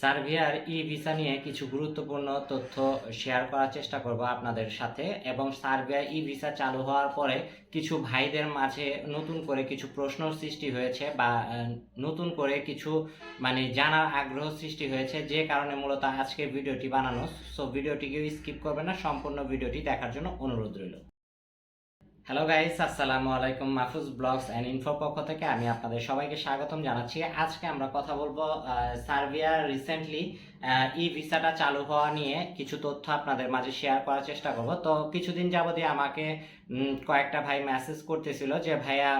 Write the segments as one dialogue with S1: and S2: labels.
S1: সার্বিয়ার ই ভিসা নিয়ে কিছু গুরুত্বপূর্ণ তথ্য শেয়ার করার চেষ্টা করব আপনাদের সাথে। এবং সার্বিয়ার ই ভিসা চালু হওয়ার পরে কিছু ভাইদের মাঝে নতুন করে কিছু প্রশ্ন সৃষ্টি হয়েছে বা নতুন করে কিছু মানে জানার আগ্রহ সৃষ্টি হয়েছে যে কারণে মূলত আজকের ভিডিওটি বানানো। সো ভিডিওটিকে স্কিপ করবেন না, সম্পূর্ণ ভিডিওটি দেখার জন্য অনুরোধ রইল। হ্যালো গাইস আসসালামু আলাইকুম মাহফুজ ব্লগস অ্যান্ড ইনফোর পক্ষ থেকে আমি আপনাদের সবাইকে স্বাগতম জানাচ্ছি। আজকে আমরা কথা বলব সার্বিয়ার রিসেন্টলি ই ভিসাটা চালু হওয়া নিয়ে কিছু তথ্য আপনাদের মাঝে শেয়ার করার চেষ্টা করব। তো কিছুদিন যাবতই আমাকে কয়েকটা ভাই মেসেজ করতেছিল যে, ভাইয়া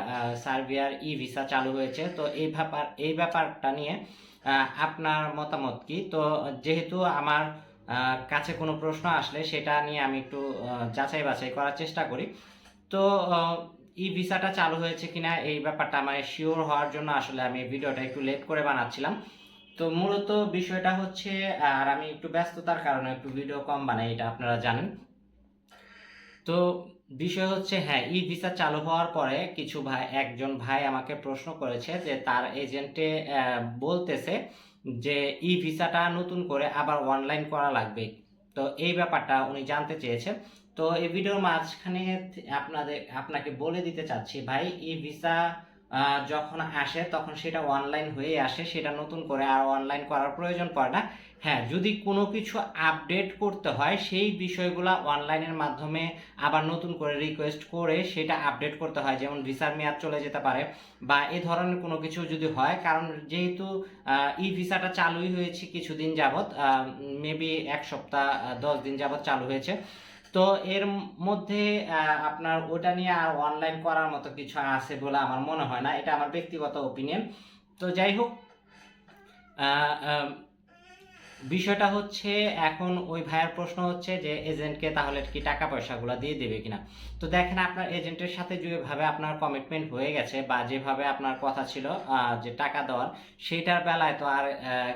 S1: সার্বিয়ার ই ভিসা চালু হয়েছে। তো এই ব্যাপার, এই ব্যাপারটা নিয়ে আপনার মতামত কি? তো যেহেতু আমার কাছে কোনো প্রশ্ন আসলে সেটা নিয়ে আমি একটু যাচাই বাছাই করার চেষ্টা করি। তো ই ভিসাটা চালু হয়েছে কিনা এই ব্যাপারটা আমার শিওর হওয়ার জন্য আসলে আমি ভিডিওটা একটু লেট করে বানাচ্ছিলাম। তো মূলত বিষয়টা হচ্ছে, আর আমি একটু ব্যস্ততার কারণে একটু ভিডিও কম বানাই, এটা আপনারা জানেন। তো বিষয় হচ্ছে হ্যাঁ ই ভিসা চালু হওয়ার পরে কিছু ভাই, একজন ভাই আমাকে প্রশ্ন করেছে যে তার এজেন্টে বলতেছে যে ই ভিসাটা নতুন করে আবার অনলাইন করা লাগবে। তো এই ব্যাপারটা উনি জানতে চেয়েছেন তো এই ভিডিওর মাঝখানে আপনাদের, আপনাকে বলে দিতে চাচ্ছি, ভাই ই ভিসা যখন আসে তখন সেটা অনলাইন হয়ে আসে, সেটা নতুন করে আর অনলাইন করার প্রয়োজন পড়ে না। হ্যাঁ যদি কোনো কিছু আপডেট করতে হয়, সেই বিষয়গুলো অনলাইনের মাধ্যমে আবার নতুন করে রিকোয়েস্ট করে সেটা আপডেট করতে হয়, যেমন ভিসার মেয়াদ চলে যেতে পারে বা এ ধরনের কোনো কিছু যদি হয়, কারণ যেহেতু ই ভিসাটা চালুই হয়েছে কিছুদিন যাবৎ মেবি এক সপ্তাহ দশ দিন যাবৎ চালু হয়েছে। তো এর মধ্যে আপনার ওটা নিয়ে আর অনলাইন করার মতো কিছু আছে বলে আমার মনে হয় না। এটা আমার ব্যক্তিগত ওপিনিয়ন তো যাই হোক বিষয়টা হচ্ছে এখন ওই ভাইয়ের প্রশ্ন হচ্ছে যে এজেন্টকে তাহলে কি টাকা পয়সাগুলো দিয়ে দেবে কিনা? তো দেখেন আপনার এজেন্টের সাথে যেভাবে আপনার কমিটমেন্ট হয়ে গেছে বা যেভাবে আপনার কথা ছিল যে টাকা দেওয়ার সেটার বেলায় তো আর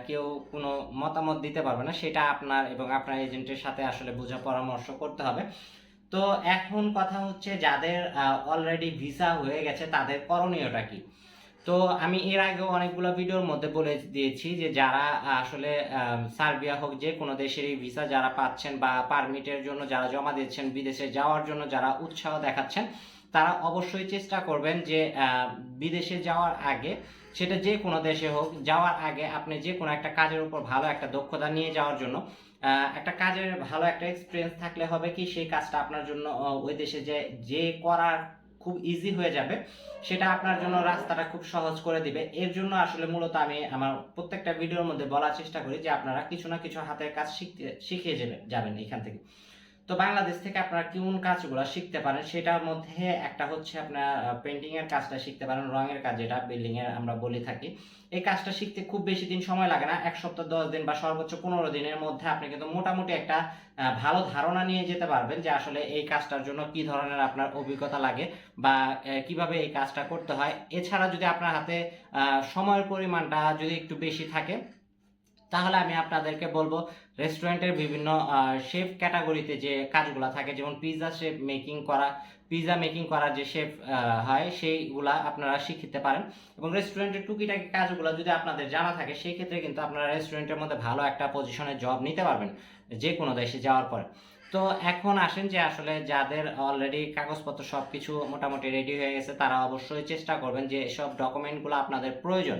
S1: কেউ কোনো মতামত দিতে পারবে না। সেটা আপনার এবং আপনার এজেন্টের সাথে আসলে বোঝা পরামর্শ করতে হবে। তো এখন কথা হচ্ছে যাদের অলরেডি ভিসা হয়ে গেছে তাদের করণীয়টা কি? তো আমি এর আগেও অনেকগুলো ভিডিওর মধ্যে বলে দিয়েছি যে যারা আসলে সার্বিয়া হোক যে কোনো দেশেরই ভিসা যারা পাচ্ছেন বা পারমিটের জন্য যারা জমা দিচ্ছেন বিদেশে যাওয়ার জন্য যারা উৎসাহ দেখাচ্ছেন, তারা অবশ্যই চেষ্টা করবেন যে বিদেশে যাওয়ার আগে, সেটা যে কোনো দেশে হোক, যাওয়ার আগে আপনি যে কোনো একটা কাজের উপর ভালো একটা দক্ষতা নিয়ে যাওয়ার জন্য একটা কাজের ভালো একটা এক্সপিরিয়েন্স থাকলে হবে কি, সেই কাজটা আপনার জন্য ওই দেশে যে যে করার খুব ইজি হয়ে যাবে। সেটা আপনার জন্য রাস্তাটা খুব সহজ করে দিবে। এর জন্য আসলে মূলত আমি আমার প্রত্যেকটা ভিডিওর মধ্যে বলার চেষ্টা করি যে আপনারা কিছু না কিছু হাতের কাজ শিখতে শিখে যাবেন যাবেন এখান থেকে। তো বাংলাদেশ থেকে আপনারা কোন কাজগুলো শিখতে পারেন? সেটার মধ্যে একটা হচ্ছে আপনার পেন্টিং এর কাজটা শিখতে পারেন, রঙের কাজ যেটা বিল্ডিং এর আমরা বলে থাকি। এই কাজটা শিখতে খুব বেশি দিন সময় লাগে না, এক সপ্তাহ, দশ দিন বা সর্বোচ্চ পনেরো দিনের মধ্যে আপনি কিন্তু মোটামুটি একটা ভালো ধারণা নিয়ে যেতে পারবেন যে আসলে এই কাজটার জন্য কি ধরনের আপনার অভিজ্ঞতা লাগে বা কীভাবে এই কাজটা করতে হয়। এছাড়া যদি আপনার হাতে সময়ের পরিমাণটা যদি একটু বেশি থাকে তাহলে আমি আপনাদেরকে বলব রেস্টুরেন্টের বিভিন্ন শেফ ক্যাটাগরিতে যে কাজগুলো থাকে, যেমন পিৎজা শেফ মেকিং করা পিৎজা মেকিং করার যে শেফ হয়, সেইগুলা আপনারা শিখতে পারেন। এবং রেস্টুরেন্টের টুকিটাকি কাজগুলো যদি আপনাদের জানা থাকে সেই ক্ষেত্রে কিন্তু আপনারা রেস্টুরেন্টের মধ্যে ভালো একটা পজিশনে জব নিতে পারবেন, যে কোনো দেশে যাওয়ার পরে। তো এখন আসেন যে আসলে যাদের অলরেডি কাগজপত্র সব কিছু মোটামুটি রেডি হয়ে গেছে, তারা অবশ্যই চেষ্টা করবেন যে সব ডকুমেন্টগুলো আপনাদের প্রয়োজন।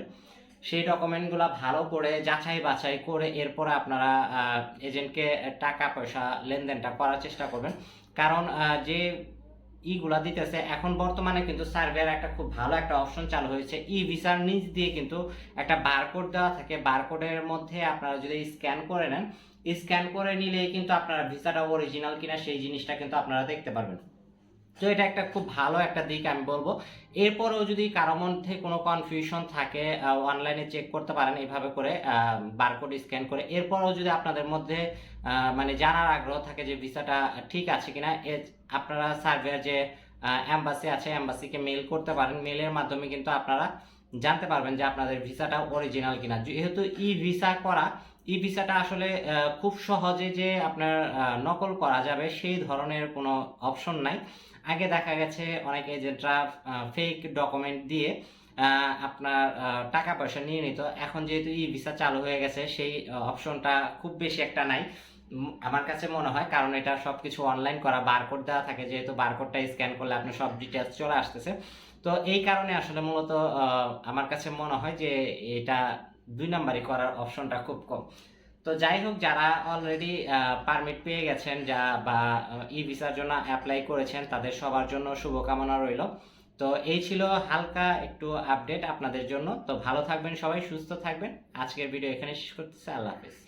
S1: সেই ডকুমেন্টগুলো ভালো করে যাচাই বাছাই করে এরপরে আপনারা এজেন্টকে টাকা, পয়সা, লেনদেনটা করার চেষ্টা করবেন। কারণ যে ইগুলা দিতেছে, এখন বর্তমানে কিন্তু সার্ভের একটা খুব ভালো একটা অপশন চালু হয়েছে। ই ভিসার নিচ দিয়ে কিন্তু একটা বারকোড দেওয়া থাকে। বারকোডের মধ্যে আপনারা যদি স্ক্যান করে নেন স্ক্যান করে নিলেই কিন্তু আপনারা ভিসাটা অরিজিনাল কিনা সেই জিনিসটা কিন্তু আপনারা দেখতে পারবেন। তো এটা একটা খুব ভালো একটা দিক আমি বলব। এরপরেও যদি কারও মধ্যে কোনো কনফিউশন থাকে অনলাইনে চেক করতে পারেন এইভাবে করে বারকোড স্ক্যান করে। এরপরেও যদি আপনাদের মধ্যে মানে জানার আগ্রহ থাকে যে ভিসাটা ঠিক আছে কিনা আপনারা সার্ভের যে অ্যাম্বাসি আছে অ্যাম্বাসিকে মেল করতে পারেন। মেলের মাধ্যমে কিন্তু আপনারা জানতে পারবেন যে আপনাদের ভিসাটা অরিজিনাল কিনা। যেহেতু ই ভিসা করা ই ভিসাটা আসলে খুব সহজে যে আপনার নকল করা যাবে সেই ধরনের কোনো অপশন নাই। আগে দেখা গেছে অনেক এজেন্টরা ফেক ডকুমেন্ট দিয়ে আপনার টাকা পয়সা নিয়ে নিত। এখন যেহেতু ই ভিসা চালু হয়ে গেছে, সেই অপশনটা খুব বেশি একটা নাই। আমার কাছে মনে হয় কারণ এটা সবকিছু অনলাইন করা বারকোড দেওয়া থাকে, যেহেতু বারকোডটা স্ক্যান করলে আপনার সব ডিটেলস চলে আসতেছে। তো এই কারণে আসলে মূলত আমার কাছে মনে হয় যে এটা দুই নাম্বারই করার অপশনটা খুব কম। তো যাই হোক, যারা অলরেডি পারমিট পেয়ে গেছেন, যা বা ই ভিসার জন্য অ্যাপ্লাই করেছেন, তাদের সবার জন্য শুভকামনা রইল। তো এই ছিল হালকা একটু আপডেট আপনাদের জন্য। তো ভালো থাকবেন সবাই, সুস্থ থাকবেন। আজকের ভিডিও এখানে শেষ করতেছে। আল্লাহ হাফেজ।